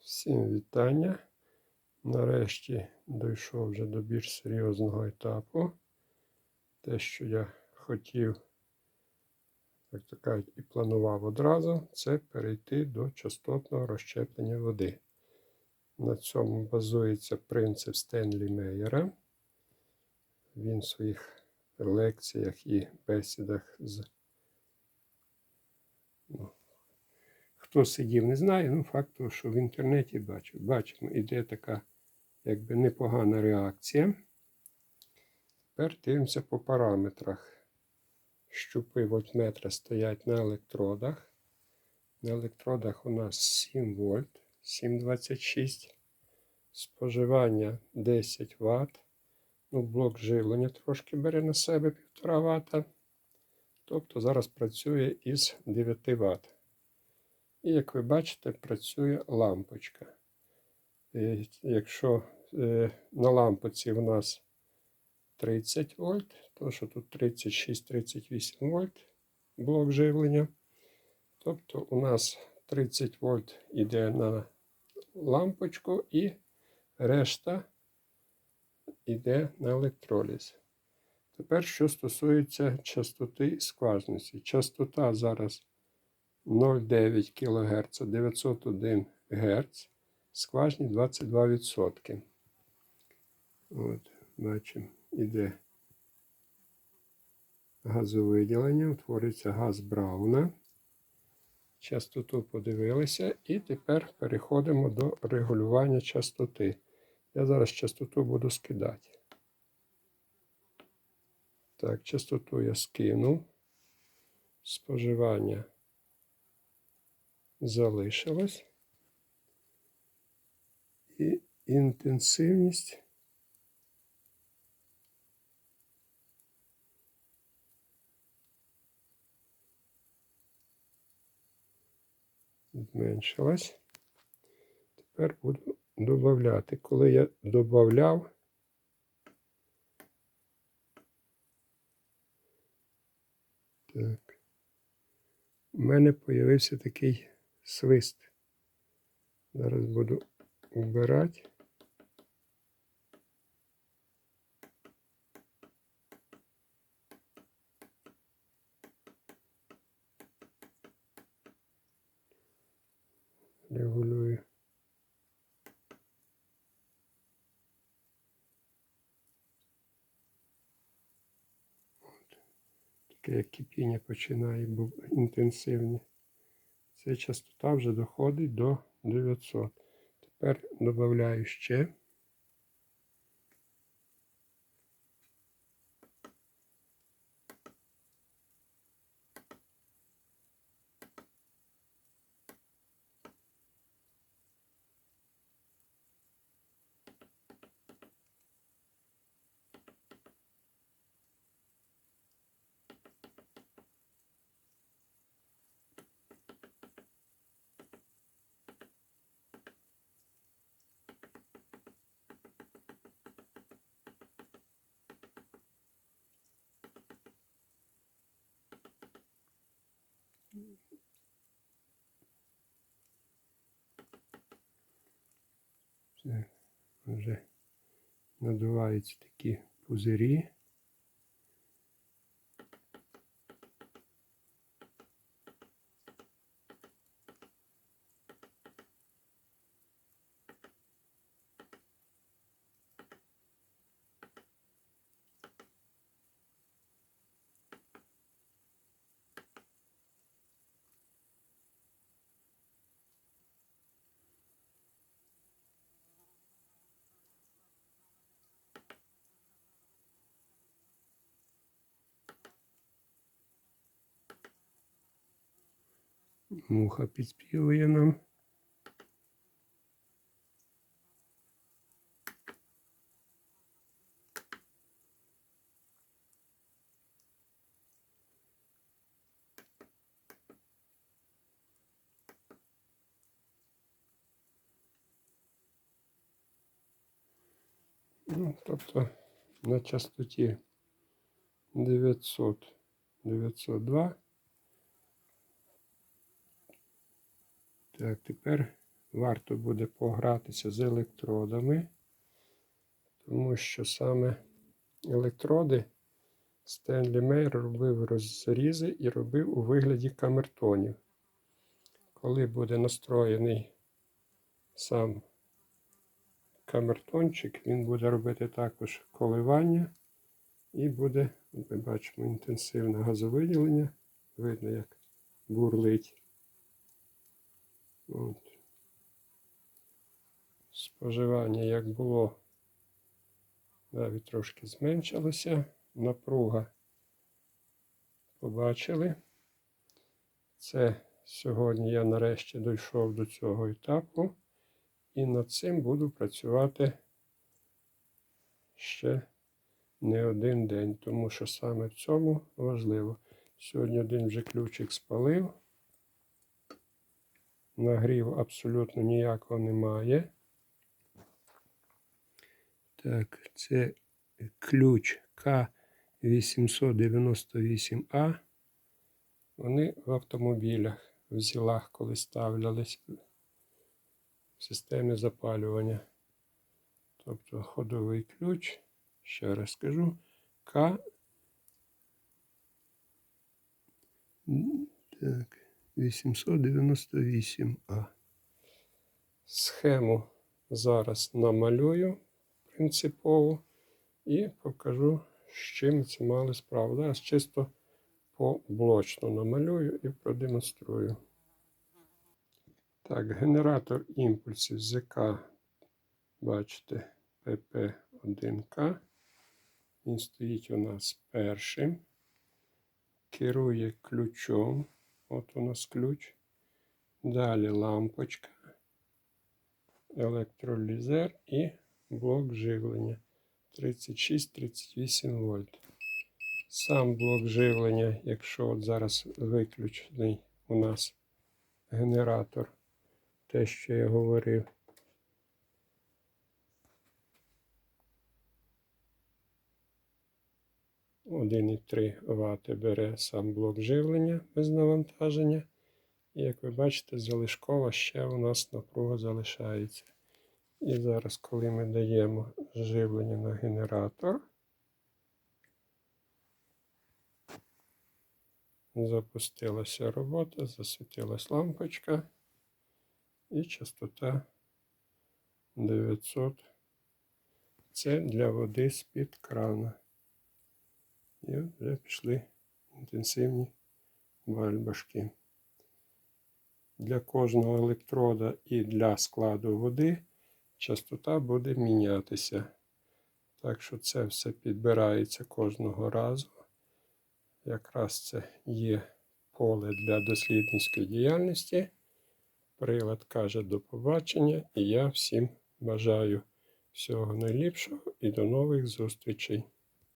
Всім вітання. Нарешті дійшов вже до більш серйозного етапу. Те, що я хотів, як то кажуть, і планував одразу, це перейти до частотного розщеплення води. На цьому базується принцип Стенлі Мейєра. Він в своїх лекціях і бесідах з ну, Хто сидів, не знає, ну факт того, що в інтернеті бачив. Бачимо, іде така якби непогана реакція. Тепер дивимося по параметрах. Щупи вольтметра стоять на електродах. На електродах у нас 7 вольт, 7,26. Споживання 10 Вт. Ну, блок живлення трошки бере на себе 1,5 Вт. Тобто зараз працює із 9 Вт. І, як ви бачите, працює лампочка. І Якщо е, на лампочці у нас 30 вольт, то що тут 36-38 вольт блок живлення. Тобто у нас 30 вольт йде на лампочку і решта йде на електроліз. Тепер, що стосується частоти скважності. Частота зараз 0,9 кГц, 901 Гц, скважні 22%. От, бачимо, іде газовиділення, утворюється газ Брауна. Частоту подивилися, і тепер переходимо до регулювання частоти. Я зараз частоту буду скидати. Так, частоту я скинув. Споживання залишилось. І інтенсивність зменшилась. Тепер буду додати. Коли я додавав, так, у мене з'явився такий свист. Зараз буду убирати. Регулюю. От. Таке як кипіння починає бути інтенсивне. Ця частота вже доходить до 900. Тепер додаю ще. Це вже надуваються такі пузирі. Муха підспівує нам. Ну, тобто на частоті 900 902 Так, тепер варто буде погратися з електродами, тому що саме електроди Стенлі Мейер робив розрізи і робив у вигляді камертонів. Коли буде настроєний сам камертончик, він буде робити також коливання і буде, ми бачимо, інтенсивне газовиділення. Видно, як бурлить. От. Споживання як було, навіть трошки зменшилося. Напруга побачили. Це сьогодні я нарешті дійшов до цього етапу. І над цим буду працювати ще не один день, тому що саме в цьому важливо. Сьогодні один вже ключик спалив. Нагрів абсолютно ніякого немає. Так, це ключ К898А. Вони в автомобілях, в зілах, коли ставлялись в системі запалювання. Тобто ходовий ключ, ще раз скажу, К. Так, 898А. Схему зараз намалюю принципово і покажу, з чим це мали справу. Зараз чисто поблочно намалюю і продемонструю. Так, генератор імпульсів ЗК, бачите, ПП1К. Він стоїть у нас першим. Керує ключом. От у нас ключ. Далі лампочка, електролізер і блок живлення 36-38 вольт. Сам блок живлення, якщо от зараз виключений у нас генератор, те, що я говорив. Один і 3 Вт бере сам блок живлення без навантаження. І як ви бачите, залишкова ще у нас напруга залишається. І зараз, коли ми даємо живлення на генератор, запустилася робота, засвітилась лампочка і частота 900. Це для води з-під крана. І вже пішли інтенсивні бальбашки. Для кожного електрода і для складу води частота буде мінятися. Так що це все підбирається кожного разу. Якраз це є поле для дослідницької діяльності. Прилад каже до побачення, і я всім бажаю всього найліпшого і до нових зустрічей.